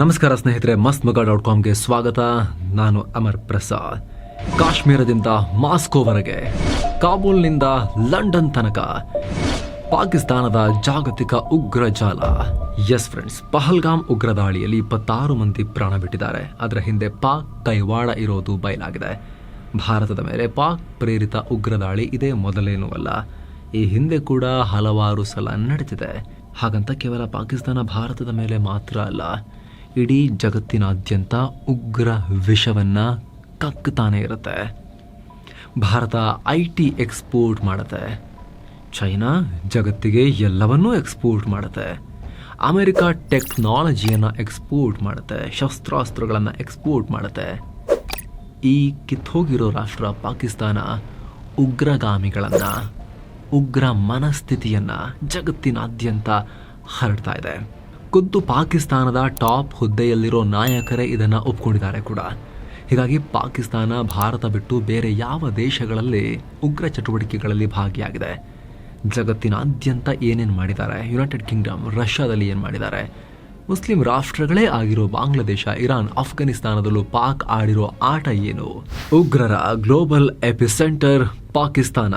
ನಮಸ್ಕಾರ ಸ್ನೇಹಿತರೆ ಮಸ್ತ್ ಮಗ ಡಾಟ್ ಕಾಮ್ಗೆ ಸ್ವಾಗತ. ನಾನು ಅಮರ್ ಪ್ರಸಾದ್. ಕಾಶ್ಮೀರದಿಂದ ಮಾಸ್ಕೋವರೆಗೆ ಕಾಬೂಲ್ನಿಂದ ಲಂಡನ್ ತನಕ, ಪಾಕಿಸ್ತಾನದ ಜಾಗತಿಕ ಉಗ್ರ ಜಾಲ. ಎಸ್ ಫ್ರೆಂಡ್ಸ್ ಪಹಲ್ಗಾಮ್ ಉಗ್ರ ದಾಳಿಯಲ್ಲಿ ಇಪ್ಪತ್ತಾರು ಮಂದಿ ಪ್ರಾಣ ಬಿಟ್ಟಿದ್ದಾರೆ. ಅದರ ಹಿಂದೆ ಪಾಕ್, ಕೈವಾಡ ಇರೋದು ಬಯಲಾಗಿದೆ. ಭಾರತದ ಮೇಲೆ ಪಾಕ್ ಪ್ರೇರಿತ ಉಗ್ರ ದಾಳಿ ಇದೇ ಮೊದಲೇನೂ ಅಲ್ಲ. ಈ ಹಿಂದೆ ಕೂಡ ಹಲವಾರು ಸಲ ನಡೆದಿದೆ ಹಾಗಂತ ಕೇವಲ ಪಾಕಿಸ್ತಾನ, ಭಾರತದ ಮೇಲೆ ಮಾತ್ರ ಅಲ್ಲ. ಇಡೀ ಜಗತ್ತಿನಾದ್ಯಂತ ಉಗ್ರ ವಿಷವನ್ನು ಕಕ್ಕತಾನೆ ಇರುತ್ತೆ. ಭಾರತ ಐ ಟಿ ಎಕ್ಸ್ಪೋರ್ಟ್ ಮಾಡುತ್ತೆ. ಚೈನಾ ಜಗತ್ತಿಗೆ ಎಲ್ಲವನ್ನೂ ಎಕ್ಸ್ಪೋರ್ಟ್ ಮಾಡುತ್ತೆ. ಅಮೆರಿಕ ಟೆಕ್ನಾಲಜಿಯನ್ನು ಎಕ್ಸ್ಪೋರ್ಟ್ ಮಾಡುತ್ತೆ. ಶಸ್ತ್ರಾಸ್ತ್ರಗಳನ್ನು ಎಕ್ಸ್ಪೋರ್ಟ್ ಮಾಡುತ್ತೆ. ಈ ಕಿತ್ತೋಗಿರೋ ರಾಷ್ಟ್ರ ಪಾಕಿಸ್ತಾನ ಉಗ್ರಗಾಮಿಗಳನ್ನು, ಉಗ್ರ ಮನಸ್ಥಿತಿಯನ್ನು ಜಗತ್ತಿನಾದ್ಯಂತ ಹರಡ್ತಾ ಇದೆ. ಖುದ್ದು ಪಾಕಿಸ್ತಾನದ ಟಾಪ್ ಹುದ್ದೆಯಲ್ಲಿರೋ ನಾಯಕರೇ ಇದನ್ನು ಒಪ್ಕೊಂಡಿದ್ದಾರೆ ಕೂಡ. ಹೀಗಾಗಿ ಪಾಕಿಸ್ತಾನ, ಭಾರತ ಬಿಟ್ಟು ಬೇರೆ ಯಾವ ದೇಶಗಳಲ್ಲಿ ಉಗ್ರ ಚಟುವಟಿಕೆಗಳಲ್ಲಿ ಭಾಗಿಯಾಗಿದೆ? ಜಗತ್ತಿನಾದ್ಯಂತ ಏನೇನು ಮಾಡಿದ್ದಾರೆ? ಯುನೈಟೆಡ್ ಕಿಂಗ್ಡಮ್ ರಷ್ಯಾದಲ್ಲಿ ಏನು ಮಾಡಿದ್ದಾರೆ? ಮುಸ್ಲಿಂ ರಾಷ್ಟ್ರಗಳೇ ಆಗಿರೋ ಬಾಂಗ್ಲಾದೇಶ, ಇರಾನ್ ಅಫ್ಘಾನಿಸ್ತಾನದಲ್ಲೂ ಪಾಕ್ ಆಡಿರೋ ಆಟ ಏನು? ಉಗ್ರರ ಗ್ಲೋಬಲ್ ಎಪಿಸೆಂಟರ್ ಪಾಕಿಸ್ತಾನ.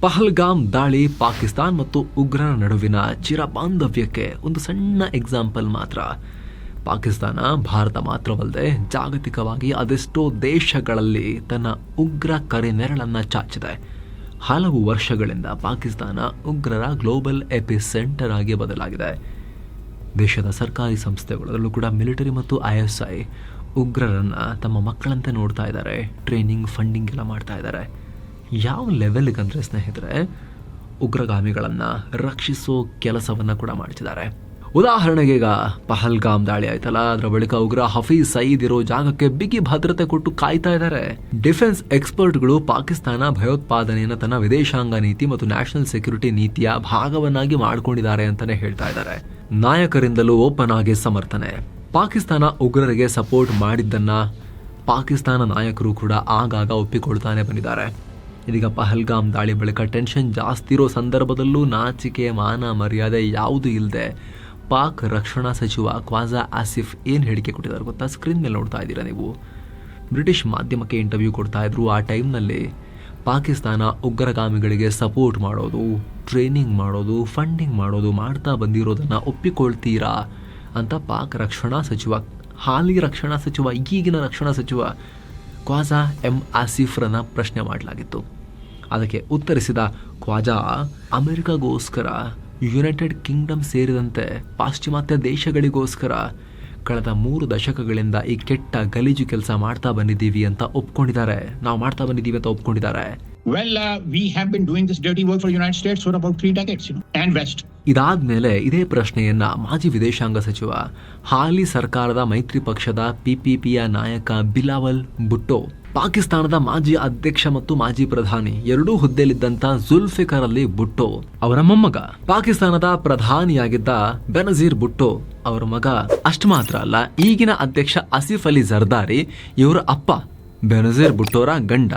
ಪಹಲ್ಗಾಮ್ ದಾಳಿ ಪಾಕಿಸ್ತಾನ್ ಮತ್ತು ಉಗ್ರರ ನಡುವಿನ ಚಿರಬಾಂಧವ್ಯಕ್ಕೆ ಒಂದು ಸಣ್ಣ ಎಕ್ಸಾಂಪಲ್ ಮಾತ್ರ. ಪಾಕಿಸ್ತಾನ ಭಾರತ ಮಾತ್ರವಲ್ಲದೆ ಜಾಗತಿಕವಾಗಿ ಅದೆಷ್ಟೋ ದೇಶಗಳಲ್ಲಿ ತನ್ನ ಉಗ್ರ ಕರೆ ನೆರಳನ್ನು ಚಾಚಿದೆ. ಹಲವು ವರ್ಷಗಳಿಂದ ಪಾಕಿಸ್ತಾನ ಉಗ್ರರ ಗ್ಲೋಬಲ್ ಎಪಿಸೆಂಟರ್ ಆಗಿ ಬದಲಾಗಿದೆ. ದೇಶದ ಸರ್ಕಾರಿ ಸಂಸ್ಥೆಗಳಲ್ಲೂ ಕೂಡ ಮಿಲಿಟರಿ ಮತ್ತು ಐ ಎಸ್ ಐ ಉಗ್ರರನ್ನು ತಮ್ಮ ಮಕ್ಕಳಂತೆ ನೋಡ್ತಾ ಇದ್ದಾರೆ. ಟ್ರೈನಿಂಗ್, ಫಂಡಿಂಗ್ ಎಲ್ಲ ಮಾಡ್ತಾ ಇದ್ದಾರೆ. ಯಾವ ಲೆವೆಲ್ಗೆ ಅಂದರೆ ಸ್ನೇಹಿತರೆ, ಉಗ್ರಗಾಮಿಗಳನ್ನು ರಕ್ಷಿಸೋ ಕೆಲಸವನ್ನು ಕೂಡ ಮಾಡ್ತಿದ್ದಾರೆ. ಉದಾಹರಣೆಗೆ ಈಗ ಪಹಲ್ಗಾಮ್ ದಾಳಿ ಆಯ್ತಲ್ಲ, ಅದರ ಬಳಿಕ ಉಗ್ರ ಹಫೀಜ್ ಸಯೀದ್ ಇರೋ ಜಾಗಕ್ಕೆ ಬಿಗಿ ಭದ್ರತೆ ಕೊಟ್ಟು ಕಾಯ್ತಾ ಇದ್ದಾರೆ. ಡಿಫೆನ್ಸ್ ಎಕ್ಸ್ಪರ್ಟ್ಗಳು ಪಾಕಿಸ್ತಾನ ಭಯೋತ್ಪಾದನೆಯನ್ನು ತನ್ನ ವಿದೇಶಾಂಗ ನೀತಿ ಮತ್ತು ನ್ಯಾಷನಲ್ ಸೆಕ್ಯೂರಿಟಿ ನೀತಿಯ ಭಾಗವನ್ನಾಗಿ ಮಾಡ್ಕೊಂಡಿದ್ದಾರೆ ಅಂತಾನೆ ಹೇಳ್ತಾ ಇದ್ದಾರೆ. ನಾಯಕರಿಂದಲೂ ಓಪನ್ ಆಗಿ ಸಮರ್ಥನೆ. ಪಾಕಿಸ್ತಾನ ಉಗ್ರರಿಗೆ ಸಪೋರ್ಟ್ ಮಾಡಿದ್ದನ್ನ ಪಾಕಿಸ್ತಾನ ನಾಯಕರು ಕೂಡ ಆಗಾಗ ಒಪ್ಪಿಕೊಳ್ತಾನೆ ಬಂದಿದ್ದಾರೆ. ಇದೀಗ ಪಹಲ್ಗಾಮ್ ದಾಳಿ ಬಳಿಕ ಟೆನ್ಷನ್ ಜಾಸ್ತಿ ಇರೋ ಸಂದರ್ಭದಲ್ಲೂ ನಾಚಿಕೆ ಮಾನ ಮರ್ಯಾದೆ ಯಾವುದೂ ಇಲ್ಲದೆ ಪಾಕ್ ರಕ್ಷಣಾ ಸಚಿವ ಕ್ವಾಜಾ ಆಸಿಫ್ ಏನು ಹೇಳಿಕೆ ಕೊಟ್ಟಿದ್ದಾರೆ ಗೊತ್ತಾ? ಸ್ಕ್ರೀನ್ ಮೇಲೆ ನೋಡ್ತಾ ಇದ್ದೀರಾ ನೀವು? ಬ್ರಿಟಿಷ್ ಮಾಧ್ಯಮಕ್ಕೆ ಇಂಟರ್ವ್ಯೂ ಕೊಡ್ತಾ ಇದ್ರು, ಆ ಟೈಮ್ನಲ್ಲಿ ಪಾಕಿಸ್ತಾನ ಉಗ್ರಗಾಮಿಗಳಿಗೆ ಸಪೋರ್ಟ್ ಮಾಡೋದು, ಟ್ರೈನಿಂಗ್ ಮಾಡೋದು, ಫಂಡಿಂಗ್ ಮಾಡೋದು ಮಾಡ್ತಾ ಬಂದಿರೋದನ್ನು ಒಪ್ಪಿಕೊಳ್ತೀರಾ ಅಂತ ಪಾಕ್ ರಕ್ಷಣಾ ಸಚಿವ, ಹಾಲಿ ರಕ್ಷಣಾ ಸಚಿವ, ಈಗಿನ ರಕ್ಷಣಾ ಸಚಿವ ಕ್ವಾಜಾ ಎಂ ಆಸಿಫ್ರನ್ನ ಪ್ರಶ್ನೆ ಮಾಡಲಾಗಿತ್ತು. ಅದಕ್ಕೆ ಉತ್ತರಿಸಿದ ಖ್ವಾಜಾ ಅಮೆರಿಕಗೋಸ್ಕರ ಯುನೈಟೆಡ್ ಕಿಂಗ್ಡಮ್ ಸೇರಿದಂತೆ ಪಾಶ್ಚಿಮಾತ್ಯ ದೇಶಗಳಿಗೋಸ್ಕರ ಕಳೆದ ಮೂರು ದಶಕಗಳಿಂದ ಈ ಕೆಟ್ಟ ಗಲೀಜು ಕೆಲಸ ಮಾಡ್ತಾ ಬಂದಿದ್ದೀವಿ ಅಂತ ಒಪ್ಕೊಂಡಿದ್ದಾರೆ ನಾವು ಮಾಡ್ತಾ ಬಂದಿದ್ದೀವಿ ಅಂತ ಒಪ್ಕೊಂಡಿದ್ದಾರೆ uh. ಇದಾದ್ಮೇಲೆ ಇದೇ ಪ್ರಶ್ನೆಯನ್ನ ಮಾಜಿ ವಿದೇಶಾಂಗ ಸಚಿವ ಹಾಲಿ ಸರ್ಕಾರದ ಮೈತ್ರಿ ಪಕ್ಷದ ಪಿಪಿಪಿಯ ನಾಯಕ ಬಿಲಾವಲ್ ಭುಟ್ಟೋ ಪಾಕಿಸ್ತಾನದ ಮಾಜಿ ಅಧ್ಯಕ್ಷ ಮತ್ತು ಮಾಜಿ ಪ್ರಧಾನಿ ಎರಡೂ ಹುದ್ದೆಯಲ್ಲಿದ್ದಂತ ಜುಲ್ಫಿಕರ್ ಅಲಿ ಭುಟ್ಟೋ ಅವರ ಮೊಮ್ಮಗ. ಪಾಕಿಸ್ತಾನದ ಪ್ರಧಾನಿಯಾಗಿದ್ದ ಬೆನಜೀರ್ ಭುಟ್ಟೋ ಅವರ ಮಗ ಅಷ್ಟು ಮಾತ್ರ ಅಲ್ಲ, ಈಗಿನ ಅಧ್ಯಕ್ಷ ಅಸಿಫ್ ಅಲಿ ಜರ್ದಾರಿ, ಇವರ ಅಪ್ಪ ಬೆನಜೀರ್ ಬುಟ್ಟೋರ ಗಂಡ,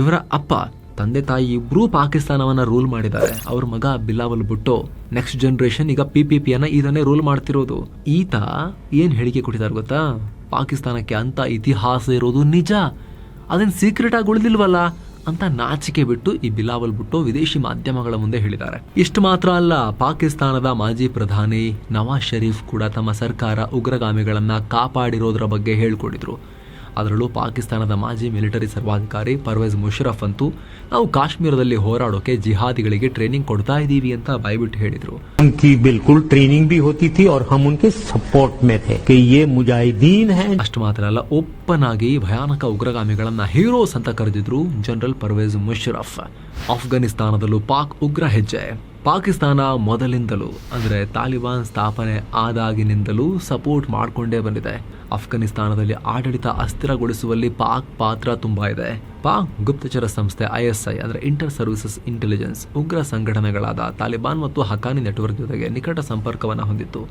ಇವರ ಅಪ್ಪ, ತಂದೆ ತಾಯಿ ಇಬ್ರೂ ಪಾಕಿಸ್ತಾನವನ್ನ ರೂಲ್ ಮಾಡಿದ್ದಾರೆ. ಅವ್ರ ಮಗ ಬಿಲಾವಲ್ ಬುಟ್ಟೋ ನೆಕ್ಸ್ಟ್ ಜನರೇಷನ್ ಈಗ ಪಿ ಪಿ ಪಿಯನ್ನ ಇದನ್ನೇ ರೂಲ್ ಮಾಡ್ತಿರೋದು. ಈತ ಏನ್ ಹೇಳಿಕೆ ಕೊಟ್ಟಿದ್ದಾರೆ ಗೊತ್ತಾ? ಪಾಕಿಸ್ತಾನಕ್ಕೆ ಅಂತ ಇತಿಹಾಸ ಇರೋದು ನಿಜ. ಅದೇನ್ ಸೀಕ್ರೆಟ್ ಆಗಿ ಉಳಿದಿಲ್ವಲ್ಲ ಅಂತ ನಾಚಿಕೆ ಬಿಟ್ಟು ಈ ಬಿಲಾವಲ್ ಭುಟ್ಟೋ ವಿದೇಶಿ ಮಾಧ್ಯಮಗಳ ಮುಂದೆ ಹೇಳಿದ್ದಾರೆ. ಇಷ್ಟು ಮಾತ್ರ ಅಲ್ಲ, ಪಾಕಿಸ್ತಾನದ ಮಾಜಿ ಪ್ರಧಾನಿ ನವಾಜ್ ಶರೀಫ್ ಕೂಡ ತಮ್ಮ ಸರ್ಕಾರ ಉಗ್ರಗಾಮಿಗಳನ್ನ ಕಾಪಾಡಿರೋದ್ರ ಬಗ್ಗೆ ಹೇಳ್ಕೊಂಡಿದ್ರು. ಅದರಲ್ಲೂ ಪಾಕಿಸ್ತಾನದ ಮಾಜಿ ಮಿಲಿಟರಿ ಸರ್ವಾಧಿಕಾರಿ ಪರ್ವೇಜ್ ಮುಷರಫ್ ಅಂತೂ ನಾವು ಕಾಶ್ಮೀರದಲ್ಲಿ ಹೋರಾಡೋಕೆ ಜಿಹಾದಿಗಳಿಗೆ ಟ್ರೈನಿಂಗ್ ಕೊಡ್ತಾ ಇದ್ದೀವಿ ಅಂತ ಬಾಯ್ಬಿಟ್ಟು ಹೇಳಿದ್ರು उनकी बिल्कुल ट्रेनिंग भी होती थी और हम उनके सपोर्ट में थे कि ये मुजाहिदीन हैं ಅಷ್ಟು ಮಾತ್ರ ಅಲ್ಲ ಓಪನ್ ಆಗಿ ಭಯಾನಕ ಉಗ್ರಗಾಮಿಗಳನ್ನ ಹೀರೋಸ್ ಅಂತ ಕರೆದಿದ್ರು ಜನರಲ್ ಪರ್ವೇಜ್ ಮುಷರಫ್ ಅಫ್ಘಾನಿಸ್ತಾನದಲ್ಲೂ ಪಾಕ್ ಉಗ್ರ ಹೆಜ್ಜೆ ಪಾಕಿಸ್ತಾನ ಮೊದಲಿಂದಲೂ, ಅಂದರೆ ತಾಲಿಬಾನ್ ಸ್ಥಾಪನೆ ಆದಾಗಿನಿಂದಲೂ ಸಪೋರ್ಟ್ ಮಾಡಿಕೊಂಡೇ ಬಂದಿದೆ. ಅಫ್ಘಾನಿಸ್ತಾನದಲ್ಲಿ ಆಡಳಿತ ಅಸ್ಥಿರಗೊಳಿಸುವಲ್ಲಿ ಪಾಕ್ ಪಾತ್ರ ತುಂಬ ಇದೆ. ಪಾಕ್ ಗುಪ್ತಚರ ಸಂಸ್ಥೆ ಐಎಸ್ಐ, ಅಂದರೆ ಇಂಟರ್ ಸರ್ವಿಸಸ್ ಇಂಟೆಲಿಜೆನ್ಸ್ ಉಗ್ರ ಸಂಘಟನೆಗಳಾದ ತಾಲಿಬಾನ್ ಮತ್ತು ಹಕಾನಿ ನೆಟ್ವರ್ಕ್ ಜೊತೆಗೆ ನಿಕಟ ಸಂಪರ್ಕವನ್ನು ಹೊಂದಿತ್ತು.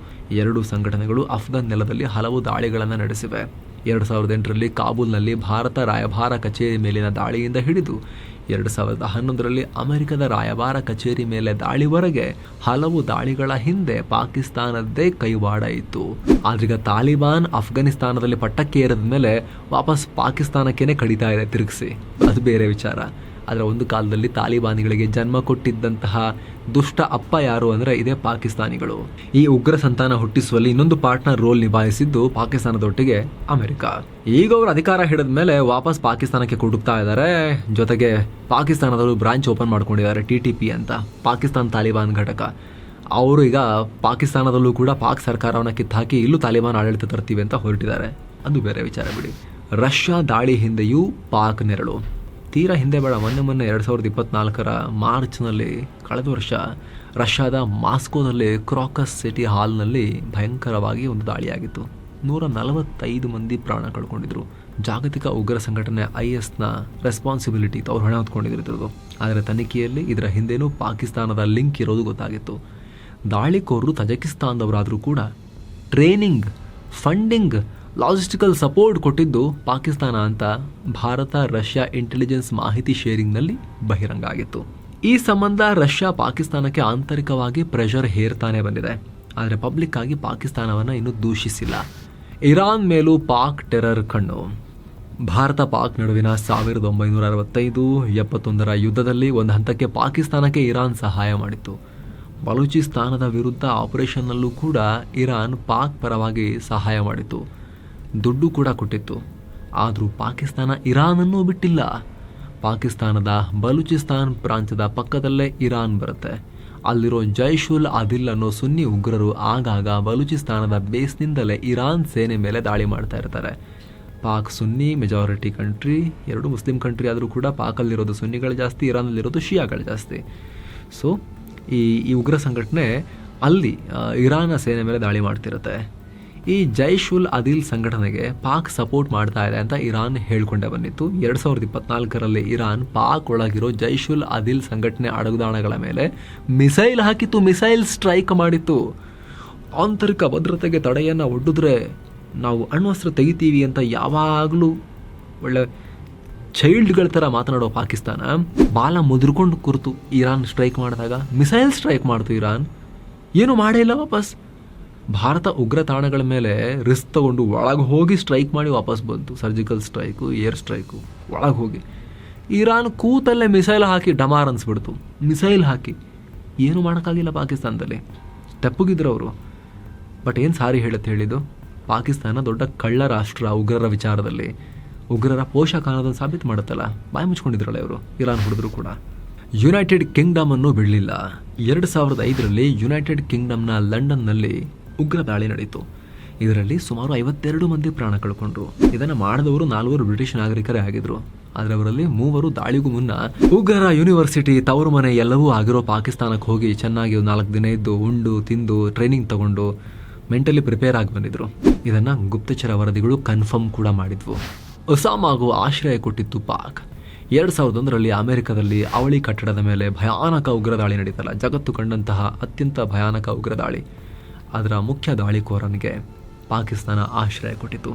ಎರಡೂ ಸಂಘಟನೆಗಳು ಅಫ್ಘಾನ್ ನೆಲದಲ್ಲಿ ಹಲವು ದಾಳಿಗಳನ್ನು ನಡೆಸಿವೆ. ಎರಡು ಸಾವಿರದ ಎಂಟರಲ್ಲಿ ಕಾಬೂಲ್ನಲ್ಲಿ ಭಾರತ ರಾಯಭಾರ ಕಚೇರಿ ಮೇಲಿನ ದಾಳಿಯಿಂದ ಹಿಡಿದು, ಎರಡು ಸಾವಿರದ ಹನ್ನೊಂದರಲ್ಲಿ ಅಮೆರಿಕದ ರಾಯಭಾರ ಕಚೇರಿ ಮೇಲೆ ದಾಳಿವರೆಗೆ ಹಲವು ದಾಳಿಗಳ ಹಿಂದೆ ಪಾಕಿಸ್ತಾನದ್ದೇ ಕೈವಾಡ ಇತ್ತು. ಆದ್ರೀಗ ತಾಲಿಬಾನ್ ಅಫ್ಘಾನಿಸ್ತಾನದಲ್ಲಿ ಪಟ್ಟಕ್ಕೆ ಏರಿದ ಮೇಲೆ ವಾಪಸ್ ಪಾಕಿಸ್ತಾನಕ್ಕೇನೆ ಕಡಿತಾ ಇದೆ ತಿರುಗಿಸಿ. ಅದು ಬೇರೆ ವಿಚಾರ. ಆದರೆ ಒಂದು ಕಾಲದಲ್ಲಿ ತಾಲಿಬಾನಿಗಳಿಗೆ ಜನ್ಮ ಕೊಟ್ಟಿದ್ದಂತಹ ದುಷ್ಟ ಅಪ್ಪ ಯಾರು ಅಂದರೆ ಇದೇ ಪಾಕಿಸ್ತಾನಿಗಳು. ಈ ಉಗ್ರ ಸಂತಾನ ಹುಟ್ಟಿಸುವಲ್ಲಿ ಇನ್ನೊಂದು ಪಾರ್ಟ್ನರ್ ರೋಲ್ ನಿಭಾಯಿಸಿದ್ದು ಪಾಕಿಸ್ತಾನದೊಟ್ಟಿಗೆ ಅಮೆರಿಕ. ಈಗ ಅವರು ಅಧಿಕಾರ ಹಿಡಿದ ಮೇಲೆ ವಾಪಸ್ ಪಾಕಿಸ್ತಾನಕ್ಕೆ ಕುಡುಕ್ತಾ ಇದ್ದಾರೆ. ಜೊತೆಗೆ ಪಾಕಿಸ್ತಾನದವರು ಬ್ರಾಂಚ್ ಓಪನ್ ಮಾಡ್ಕೊಂಡಿದ್ದಾರೆ ಟಿ ಟಿ ಪಿ ಅಂತ, ಪಾಕಿಸ್ತಾನ ತಾಲಿಬಾನ್ ಘಟಕ. ಅವರು ಈಗ ಪಾಕಿಸ್ತಾನದಲ್ಲೂ ಕೂಡ ಪಾಕ್ ಸರ್ಕಾರವನ್ನು ಕಿತ್ತಾಕಿ ಇಲ್ಲೂ ತಾಲಿಬಾನ್ ಆಡಳಿತ ತರ್ತೀವಿ ಅಂತ ಹೊರಟಿದ್ದಾರೆ. ಅದು ಬೇರೆ ವಿಚಾರ ಬಿಡಿ. ರಷ್ಯಾ ದಾಳಿ ಹಿಂದೆಯೂ ಪಾಕ್ ನೆರಳು. ತೀರಾ ಹಿಂದೆ ಬೇಡ, ಮೊನ್ನೆ ಮೊನ್ನೆ ಎರಡು ಸಾವಿರದ ಇಪ್ಪತ್ನಾಲ್ಕರ ಮಾರ್ಚ್ನಲ್ಲಿ ಕಳೆದ ವರ್ಷ ರಷ್ಯಾದ ಮಾಸ್ಕೋದಲ್ಲಿ ಕ್ರಾಕಸ್ ಸಿಟಿ ಹಾಲ್ನಲ್ಲಿ ಭಯಂಕರವಾಗಿ ಒಂದು ದಾಳಿಯಾಗಿತ್ತು. ನೂರ ನಲವತ್ತೈದು ಮಂದಿ ಪ್ರಾಣ ಕಳ್ಕೊಂಡಿದ್ರು. ಜಾಗತಿಕ ಉಗ್ರ ಸಂಘಟನೆ ಐ ಎಸ್ನ ರೆಸ್ಪಾನ್ಸಿಬಿಲಿಟಿ ಅವ್ರು ಹಣ ಆದರೆ ತನಿಖೆಯಲ್ಲಿ ಇದರ ಹಿಂದೆನೂ ಪಾಕಿಸ್ತಾನದ ಲಿಂಕ್ ಇರೋದು ಗೊತ್ತಾಗಿತ್ತು. ದಾಳಿಕೋರರು ತಜಕಿಸ್ತಾನದವರಾದರೂ ಕೂಡ ಟ್ರೈನಿಂಗ್, ಫಂಡಿಂಗ್ ಲಾಜಿಸ್ಟಿಕಲ್ ಸಪೋರ್ಟ್ ಕೊಟ್ಟಿದ್ದು ಪಾಕಿಸ್ತಾನ ಅಂತ ಭಾರತ, ರಷ್ಯಾ ಇಂಟೆಲಿಜೆನ್ಸ್ ಮಾಹಿತಿ ಶೇರಿಂಗ್ನಲ್ಲಿ ಬಹಿರಂಗ ಆಗಿತ್ತು. ಈ ಸಂಬಂಧ ರಷ್ಯಾ ಪಾಕಿಸ್ತಾನಕ್ಕೆ ಆಂತರಿಕವಾಗಿ ಪ್ರೆಷರ್ ಹೇರ್ತಾನೆ ಬಂದಿದೆ. ಆದರೆ ಪಬ್ಲಿಕ್ ಆಗಿ ಪಾಕಿಸ್ತಾನವನ್ನು ಇನ್ನೂ ದೂಷಿಸಿಲ್ಲ. ಇರಾನ್ ಮೇಲೂ ಪಾಕ್ ಟೆರರ್ ಕಣ್ಣು. ಭಾರತ ಪಾಕ್ ನಡುವಿನ ಸಾವಿರದ ಒಂಬೈನೂರ ಅರವತ್ತೈದು, ಎಪ್ಪತ್ತೊಂದರ ಯುದ್ಧದಲ್ಲಿ ಒಂದು ಹಂತಕ್ಕೆ ಪಾಕಿಸ್ತಾನಕ್ಕೆ ಇರಾನ್ ಸಹಾಯ ಮಾಡಿತ್ತು. ಬಲೂಚಿಸ್ತಾನದ ವಿರುದ್ಧ ಆಪರೇಷನ್ನಲ್ಲೂ ಕೂಡ ಇರಾನ್ ಪಾಕ್ ಪರವಾಗಿ ಸಹಾಯ ಮಾಡಿತ್ತು. ದುಡ್ಡು ಕೂಡ ಕೊಟ್ಟಿತ್ತು. ಆದರೂ ಪಾಕಿಸ್ತಾನ ಇರಾನನ್ನು ಬಿಟ್ಟಿಲ್ಲ. ಪಾಕಿಸ್ತಾನದ ಬಲೂಚಿಸ್ತಾನ್ ಪ್ರಾಂತ್ಯದ ಪಕ್ಕದಲ್ಲೇ ಇರಾನ್ ಬರುತ್ತೆ. ಅಲ್ಲಿರೋ ಜೈಶುಲ್ ಆದಿಲ್ ಅನ್ನೋ ಸುನ್ನಿ ಉಗ್ರರು ಆಗಾಗ ಬಲೂಚಿಸ್ತಾನದ ಬೇಸ್ನಿಂದಲೇ ಇರಾನ್ ಸೇನೆ ಮೇಲೆ ದಾಳಿ ಮಾಡ್ತಾ ಇರ್ತಾರೆ. ಪಾಕ್ ಸುನ್ನಿ ಮೆಜಾರಿಟಿ ಕಂಟ್ರಿ ಎರಡು ಮುಸ್ಲಿಂ ಕಂಟ್ರಿ ಆದರೂ ಕೂಡ ಪಾಕಲ್ಲಿರೋದು ಸುನ್ನಿಗಳು ಜಾಸ್ತಿ, ಇರಾನಲ್ಲಿರೋದು ಶಿಯಾಗಳು ಜಾಸ್ತಿ. ಸೊ ಈ ಈ ಉಗ್ರ ಸಂಘಟನೆ ಅಲ್ಲಿ ಇರಾನ ಸೇನೆ ಮೇಲೆ ದಾಳಿ ಮಾಡ್ತಿರುತ್ತೆ. ಈ ಜೈಷ್ ಉಲ್ ಅದಿಲ್ ಸಂಘಟನೆಗೆ ಪಾಕ್ ಸಪೋರ್ಟ್ ಮಾಡ್ತಾ ಇದೆ ಅಂತ ಇರಾನ್ ಹೇಳ್ಕೊಂಡೇ ಬಂದಿತ್ತು. ಎರಡು ಸಾವಿರದ ಇಪ್ಪತ್ನಾಲ್ಕರಲ್ಲಿ ಇರಾನ್ ಪಾಕ್ ಒಳಗಿರೋ ಜೈಷ್ ಉಲ್ ಅದಿಲ್ ಸಂಘಟನೆ ಅಡಗುದಾಣಗಳ ಮೇಲೆ ಮಿಸೈಲ್ ಹಾಕಿತ್ತು, ಮಿಸೈಲ್ ಸ್ಟ್ರೈಕ್ ಮಾಡಿತ್ತು. ಆಂತರಿಕ ಭದ್ರತೆಗೆ ತಡೆಯನ್ನು ಒಡ್ಡಿದ್ರೆ ನಾವು ಅಣ್ವಸ್ತ್ರ ತೆಗಿತೀವಿ ಅಂತ ಯಾವಾಗಲೂ ಒಳ್ಳೆ ಚೈಲ್ಡ್ಗಳ ಥರ ಮಾತನಾಡೋ ಪಾಕಿಸ್ತಾನ ಬಾಲ ಮುದ್ರಕೊಂಡು ಕುರಿತು ಇರಾನ್ ಸ್ಟ್ರೈಕ್ ಮಾಡಿದಾಗ ಮಿಸೈಲ್ ಸ್ಟ್ರೈಕ್ ಮಾಡ್ತು ಇರಾನ್. ಏನು ಮಾಡೇ ಇಲ್ಲ ವಾಪಸ್. ಭಾರತ ಉಗ್ರ ತಾಣಗಳ ಮೇಲೆ ರಿಸ್ಕ್ ತಗೊಂಡು ಒಳಗೆ ಹೋಗಿ ಸ್ಟ್ರೈಕ್ ಮಾಡಿ ವಾಪಸ್ ಬಂತು. ಸರ್ಜಿಕಲ್ ಸ್ಟ್ರೈಕು, ಏರ್ ಸ್ಟ್ರೈಕು, ಒಳಗೆ ಹೋಗಿ. ಇರಾನ್ ಕೂತಲ್ಲೇ ಮಿಸೈಲ್ ಹಾಕಿ ಡಮಾರ್ ಅನ್ಸ್ಬಿಡ್ತು. ಮಿಸೈಲ್ ಹಾಕಿ. ಏನು ಮಾಡೋಕ್ಕಾಗಿಲ್ಲ ಪಾಕಿಸ್ತಾನದಲ್ಲಿ. ಸ್ಟೆಪ್ಪುಗಿದ್ರು ಅವರು. ಬಟ್ ಏನು ಸಾರಿ ಹೇಳುತ್ತೆ ಹೇಳಿದ್ದು? ಪಾಕಿಸ್ತಾನ ದೊಡ್ಡ ಕಳ್ಳ ರಾಷ್ಟ್ರ ಉಗ್ರರ ವಿಚಾರದಲ್ಲಿ. ಉಗ್ರರ ಪೋಷಕ ಅನ್ನೋದನ್ನು ಸಾಬೀತು ಮಾಡುತ್ತಲ್ಲ? ಬಾಯಿ ಮುಚ್ಕೊಂಡಿದ್ರಲ್ಲ ಇವರು. ಇರಾನ್ ಹುಡಿದ್ರು ಕೂಡ. ಯುನೈಟೆಡ್ ಕಿಂಗ್ಡಮ್ ಅನ್ನು ಬಿಡಲಿಲ್ಲ. ಎರಡು ಸಾವಿರದ ಐದರಲ್ಲಿ ಯುನೈಟೆಡ್ ಕಿಂಗ್ಡಮ್ನ ಲಂಡನ್ನಲ್ಲಿ ಉಗ್ರ ದಾಳಿ ನಡೆಯಿತು. ಇದರಲ್ಲಿ ಸುಮಾರು ಐವತ್ತೆರಡು ಮಂದಿ ಪ್ರಾಣ ಕಳ್ಕೊಂಡ್ರು. ಇದನ್ನು ಮಾಡಿದವರು ನಾಲ್ವರು ಬ್ರಿಟಿಷ್ ನಾಗರಿಕರೇ ಆಗಿದ್ರು. ಆದರೆ ಅವರಲ್ಲಿ ಮೂವರು ದಾಳಿಗೂ ಮುನ್ನ ಉಗ್ರರ ಯೂನಿವರ್ಸಿಟಿ ತವರು ಮನೆ ಎಲ್ಲವೂ ಆಗಿರೋ ಪಾಕಿಸ್ತಾನಕ್ಕೆ ಹೋಗಿ ಚೆನ್ನಾಗಿ ನಾಲ್ಕು ದಿನ ಇದ್ದು ಉಂಡು, ತಿಂದು, ಟ್ರೈನಿಂಗ್ ತಗೊಂಡು ಮೆಂಟಲಿ ಪ್ರಿಪೇರ್ ಆಗಿ ಬಂದಿದ್ರು. ಇದನ್ನ ಗುಪ್ತಚರ ವರದಿಗಳು ಕನ್ಫರ್ಮ್ ಕೂಡ ಮಾಡಿದ್ವು. ಒಸಾಮಾಗೂ ಆಶ್ರಯ ಕೊಟ್ಟಿತ್ತು ಪಾಕ್. ಎರಡು ಸಾವಿರದ ಒಂದರಲ್ಲಿ ಅಮೆರಿಕದಲ್ಲಿ ಅವಳಿ ಕಟ್ಟಡದ ಮೇಲೆ ಭಯಾನಕ ಉಗ್ರ ದಾಳಿ ನಡೀತಲ್ಲ. ಜಗತ್ತು ಕಂಡಂತಹ ಅತ್ಯಂತ ಭಯಾನಕ ಉಗ್ರ ದಾಳಿ. ಅದರ ಮುಖ್ಯ ದಾಳಿಕೋರನಿಗೆ ಪಾಕಿಸ್ತಾನ ಆಶ್ರಯ ಕೊಟ್ಟಿತು.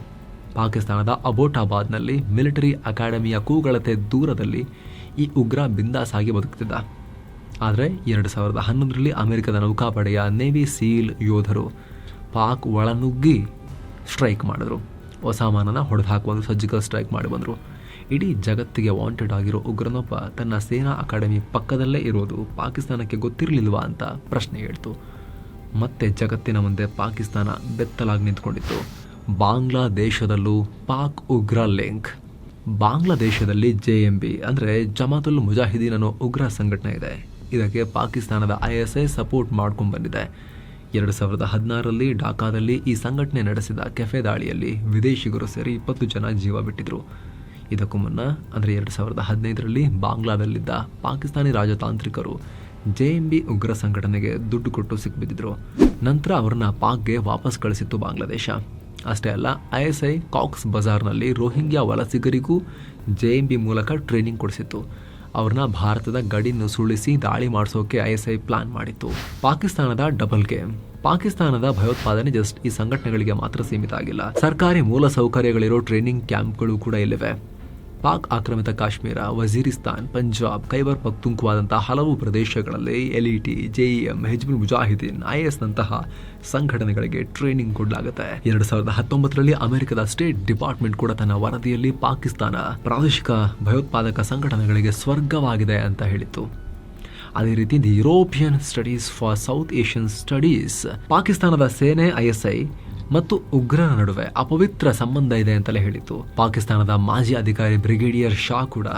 ಪಾಕಿಸ್ತಾನದ ಅಬೋಟಾಬಾದ್ನಲ್ಲಿ ಮಿಲಿಟರಿ ಅಕಾಡೆಮಿಯ ಕೂಗಳತೆ ದೂರದಲ್ಲಿ ಈ ಉಗ್ರ ಬಿಂದಾಸಾಗಿ ಬದುಕುತ್ತಿದ್ದ ಆದರೆ ಎರಡು ಸಾವಿರದ ಹನ್ನೊಂದರಲ್ಲಿ ಅಮೆರಿಕದ ನೌಕಾಪಡೆಯ ನೇವಿ ಸೀಲ್ ಯೋಧರು ಪಾಕ್ ಒಳನುಗ್ಗಿ ಸ್ಟ್ರೈಕ್ ಮಾಡಿದ್ರು. ಒಸಾಮಾನನ ಹೊಡೆದು ಹಾಕುವ ಒಂದು ಸರ್ಜಿಕಲ್ ಸ್ಟ್ರೈಕ್ ಮಾಡಿ ಬಂದರು. ಇಡೀ ಜಗತ್ತಿಗೆ ವಾಂಟೆಡ್ ಆಗಿರೋ ಉಗ್ರನೊಬ್ಬ ತನ್ನ ಸೇನಾ ಅಕಾಡೆಮಿ ಪಕ್ಕದಲ್ಲೇ ಇರೋದು ಪಾಕಿಸ್ತಾನಕ್ಕೆ ಗೊತ್ತಿರಲಿಲ್ವಾ ಅಂತ ಪ್ರಶ್ನೆ ಹೇಳ್ತು ಮತ್ತೆ ಜಗತ್ತಿನ ಮುಂದೆ ಪಾಕಿಸ್ತಾನ ಬೆತ್ತಲಾಗಿ ನಿಂತ್ಕೊಂಡಿತ್ತು. ಬಾಂಗ್ಲಾದೇಶದಲ್ಲೂ ಪಾಕ್ ಉಗ್ರ ಲಿಂಕ್. ಬಾಂಗ್ಲಾದೇಶದಲ್ಲಿ ಜೆ ಎಂ ಬಿ, ಅಂದರೆ ಜಮಾತುಲ್ ಮುಜಾಹಿದೀನ್ ಅನ್ನೋ ಉಗ್ರ ಸಂಘಟನೆ ಇದೆ. ಇದಕ್ಕೆ ಪಾಕಿಸ್ತಾನದ ಐ ಎಸ್ ಐ ಸಪೋರ್ಟ್ ಮಾಡ್ಕೊಂಡು ಬಂದಿದೆ. ಎರಡು ಸಾವಿರದ ಹದಿನಾರರಲ್ಲಿ ಢಾಕಾದಲ್ಲಿ ಈ ಸಂಘಟನೆ ನಡೆಸಿದ ಕೆಫೆ ದಾಳಿಯಲ್ಲಿ ವಿದೇಶಿಗರು ಸೇರಿ ಇಪ್ಪತ್ತು ಜನ ಜೀವ ಬಿಟ್ಟಿದ್ರು. ಇದಕ್ಕೂ ಮುನ್ನ, ಅಂದರೆ ಎರಡು ಸಾವಿರದ ಹದಿನೈದರಲ್ಲಿ ಬಾಂಗ್ಲಾದಲ್ಲಿದ್ದ ಪಾಕಿಸ್ತಾನಿ ರಾಜತಾಂತ್ರಿಕರು ಜೆ ಎಂ ಬಿ ಉಗ್ರ ಸಂಘಟನೆಗೆ ದುಡ್ಡು ಕೊಟ್ಟು ಸಿಕ್ಬಿದ್ದಿದ್ರು. ನಂತರ ಅವರನ್ನ ಪಾಕ್ಗೆ ವಾಪಸ್ ಕಳಿಸಿತ್ತು ಬಾಂಗ್ಲಾದೇಶ. ಅಷ್ಟೇ ಅಲ್ಲ, ಐ ಎಸ್ ಐ ಕಾಕ್ಸ್ ಬಜಾರ್ನಲ್ಲಿ ರೋಹಿಂಗ್ಯಾ ವಲಸಿಗರಿಗೂ ಜೆ ಎಂ ಬಿ ಮೂಲಕ ಟ್ರೈನಿಂಗ್ ಕೊಡಿಸಿತ್ತು. ಅವ್ರನ್ನ ಭಾರತದ ಗಡಿ ನುಸುಳಿಸಿ ದಾಳಿ ಮಾಡಿಸೋಕೆ ಐ ಎಸ್ ಐ ಪ್ಲಾನ್ ಮಾಡಿತ್ತು. ಪಾಕಿಸ್ತಾನದ ಡಬಲ್ ಗೇಮ್ ಪಾಕಿಸ್ತಾನದ ಭಯೋತ್ಪಾದನೆ ಜಸ್ಟ್ ಈ ಸಂಘಟನೆಗಳಿಗೆ ಮಾತ್ರ ಸೀಮಿತ ಆಗಿಲ್ಲ. ಸರ್ಕಾರಿ ಮೂಲ ಸೌಕರ್ಯಗಳಿರೋ ಟ್ರೈನಿಂಗ್ ಕ್ಯಾಂಪ್ಗಳು ಕೂಡ ಇಲ್ಲಿವೆ. ಪಾಕ್ ಆಕ್ರಮಿತ ಕಾಶ್ಮೀರ, ವಜೀರಿಸ್ತಾನ್, ಪಂಜಾಬ್, ಖೈಬರ್ ಪಕ್ತುಂಕುವಾದಂತಹ ಹಲವು ಪ್ರದೇಶಗಳಲ್ಲಿ LET JEM Hizbul Mujahideen IS ನಂತಹ ಸಂಘಟನೆಗಳಿಗೆ ಟ್ರೈನಿಂಗ್ ಕೊಡಲಾಗುತ್ತೆ. ಎರಡು ಸಾವಿರದ ಹತ್ತೊಂಬತ್ತರಲ್ಲಿ ಅಮೆರಿಕದ ಸ್ಟೇಟ್ ಡಿಪಾರ್ಟ್ಮೆಂಟ್ ಕೂಡ ತನ್ನ ವರದಿಯಲ್ಲಿ ಪಾಕಿಸ್ತಾನ ಪ್ರಾದೇಶಿಕ ಭಯೋತ್ಪಾದಕ ಸಂಘಟನೆಗಳಿಗೆ ಸ್ವರ್ಗವಾಗಿದೆ ಅಂತ ಹೇಳಿತ್ತು. ಅದೇ ರೀತಿ the European studies for south Asian studies ಪಾಕಿಸ್ತಾನದ ಸೇನೆ ಐಎಸ್ಐ ಮತ್ತು ಉಗ್ರರ ನಡುವೆ ಅಪವಿತ್ರ ಸಂಬಂಧ ಇದೆ ಅಂತಲೇ ಹೇಳಿತು ಪಾಕಿಸ್ತಾನದ ಮಾಜಿ ಅಧಿಕಾರಿ ಬ್ರಿಗೇಡಿಯರ್ ಶಾ ಕೂಡ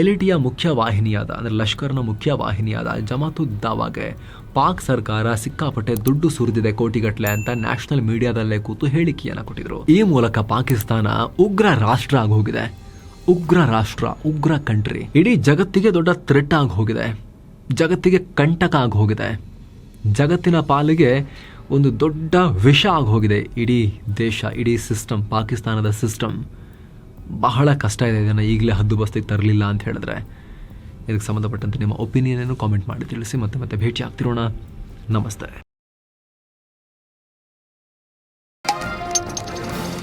ಎಲಿಟಿಯ ಮುಖ್ಯ ವಾಹಿನಿಯಾದ ಅಂದರೆ ಲಷ್ಕರ್ನ ಮುಖ್ಯ ವಾಹಿನಿಯಾದ ಜಮಾತುದ್ ದಾವಾಗೆ ಪಾಕ್ ಸರ್ಕಾರ ಸಿಕ್ಕಾಪಟ್ಟೆ ದುಡ್ಡು ಸುರಿದಿದೆ ಕೋಟಿಗಟ್ಟಲೆ ಅಂತ ನ್ಯಾಷನಲ್ ಮೀಡಿಯಾದಲ್ಲೇ ಕೂತು ಹೇಳಿಕೆಯನ್ನು ಕೊಟ್ಟಿದ್ರು. ಈ ಮೂಲಕ ಪಾಕಿಸ್ತಾನ ಉಗ್ರ ರಾಷ್ಟ್ರ ಆಗಿ ಹೋಗಿದೆ ಉಗ್ರ ರಾಷ್ಟ್ರ, ಉಗ್ರ ಕಂಟ್ರಿ. ಇಡೀ ಜಗತ್ತಿಗೆ ದೊಡ್ಡ ಥ್ರೆಟ್ ಆಗಿ ಹೋಗಿದೆ ಜಗತ್ತಿಗೆ ಕಂಟಕ ಆಗಿ ಹೋಗಿದೆ ಜಗತ್ತಿನ ಪಾಲಿಗೆ ಒಂದು ದೊಡ್ಡ ವಿಷ ಆಗಿ ಹೋಗಿದೆ ಇಡೀ ದೇಶ, ಇಡೀ ಸಿಸ್ಟಮ್ ಪಾಕಿಸ್ತಾನದ ಸಿಸ್ಟಮ್ ಬಹಳ ಕಷ್ಟ ಇದೆ. ಇದನ್ನು ಈಗಲೇ ಹದ್ದು ಬಸ್ತಿಗೆ ತರಲಿಲ್ಲ ಅಂತ ಹೇಳಿದ್ರೆ. ಇದಕ್ಕೆ ಸಂಬಂಧಪಟ್ಟಂತೆ ನಿಮ್ಮ ಒಪಿನಿಯನ್ ಕಾಮೆಂಟ್ ಮಾಡಿ ತಿಳಿಸಿ. ಮತ್ತೆ ಮತ್ತೆ ಭೇಟಿ ಆಗ್ತಿರೋಣ ನಮಸ್ತೆ.